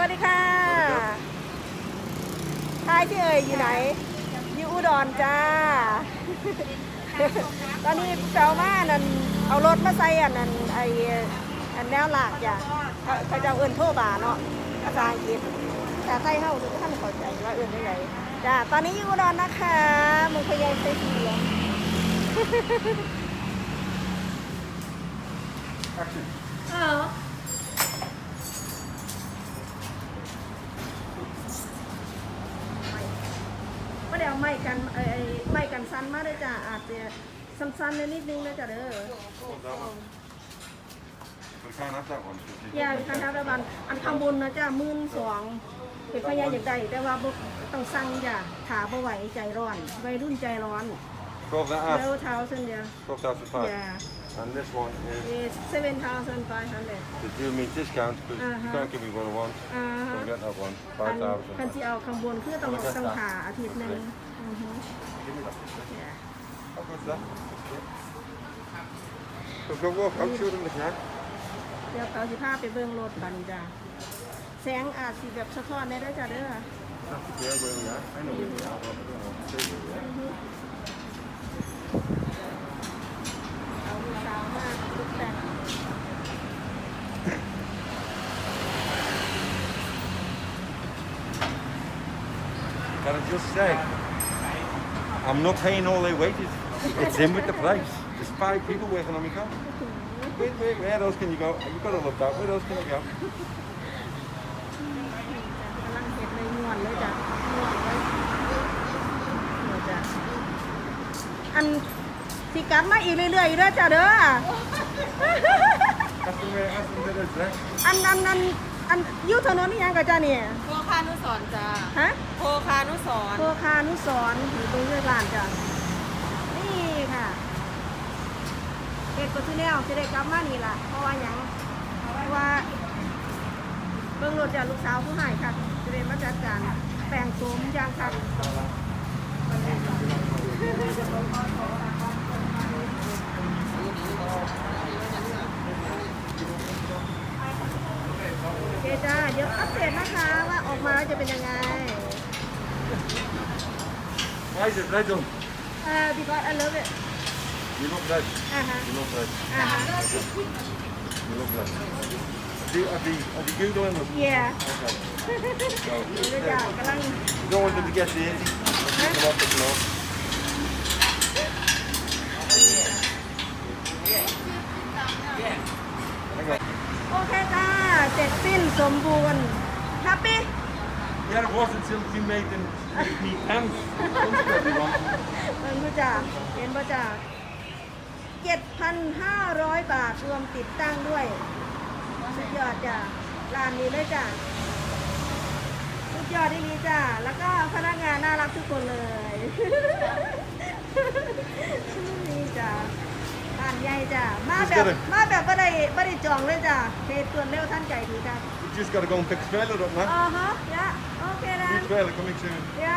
วัสดีค่ะท้ายที่เอ่ยอยู่ไหน อยู่อุดรจ้า ตอนนี้เจ้ามานั่นเอารถมาใส่อันนั้นไออันแนวหลากจ้ะเขาเขาจะเอาเอินโทบาเนาะภาษาอังกฤษแต่ไทยเฮาทุกท่านเข้าใจว่าเอินได้ไงจ้า ตอนนี้อยู่อุดรนะคะเมืองพะเยาไซสีเหลือง Action. เไม่ได้เอาไม้กันไอ้ไอ้ไม้กันสั้นมาเลยจ้ะอาจจะสั้นๆเลยนิดนึงเลยจ้ะเด้อ What's that one? We can't have that one. อย่าคันทับระบันอันข้างบนนะจ้ะมื่นสองเป็นพยาอยากได้แต่ว่าบ่ต้องสั่งจ้ะขาบ่ไหวใจร้อนวัยรุ่นใจร้อน Twelve and a แล้ว half. เท้าเส้นเดียว Twelve thousand five. อย่า And this one is เอเซเว่นทาวเซนไฟฮันเด the do me discount because Uh-huh. you can't give me what I want. อ่า So I'm getting that one. คั Five น thousand. คันที่เอาข้างบนคือต้องต้องขาอาทิตย์หนึงอือฮึ Give me that. อย่า How good's that? So go walk out, show them the car. เดี๋ยวเขาสิพาไปเบิ่งรถบันจ้ะแสงอาจสิแบบสะท้อนได้ด้วยจ้ะเด้อ That's the car where we are. I know where we are, but I don't know. Say where we are. เอาลูกสาวมาตกแต่ง Can I just say, I'm not paying all their wages. It's in with the price. There's five people working on my car. Wait, wait, where else can you go? You've got to look that. Where else can you go? กำลังเห็ดเลยม่วนเลยจ้ะม่วนเลยเดี๋ยวจ้ะอันสิกลับมาอีกเรื่อยๆอยู่เด้อจ้ะเด้อ That's the way, that's the way it is, right? อันอันอันอันอยุถนนนี่ยังกับจ้าเนี่ยโพคานุสรณ์จ้าฮะโพคา นุสรโคคานุสรณ์อยู่ตรงเรือลานจ้ะนี่ค่ะเฮ็ดก็ที่แนวจะได้กลับมานี่ล่ะเพราะว่าหยังเพราะว่าเบิ่งรถจากลูกสาวผู้หายค่ะจะได้มาจัดการแปลงโสมยางค่ะโอเคจ้าเดี๋ยวอัปเดตนะคะว่าออกมาแล้วจะเป็นยังไง Why is it red on? อ่า because I love it You look red. อ่าฮะ You look red. อ่าฮะ You look red. Have you, have you, have you Googling them? yeah Okay. เดี๋ยวจ้ากำลัง You don't want them to get dirty. Come off the floor. โอเคจ้าเสร็จสิ้นสมบูรณ์แฮปปี้ Yeah, it was until you made them make me pants. Don't get me wrong. เบิ่งดูจ้าเห็นป่ะจ้า7,500 บาทรวมติดตั้งด้วย สุดยอดจ้าร้านนี้เลยจ้าสุดยอดที่นี้จ้าแล้วก็พนักงานน่ารักทุกคนเลย นี่ จ้าร้านใหญ่จ้ามาแบบ มาแบบไม่ได้ไม่ได้จองเลยจ้าเหตุส่วนเร็วท่านใจดีจ้า You just got to go and pick the trailer up now. อ่าฮะยะโอเคนะ New trailer coming soon. ยะ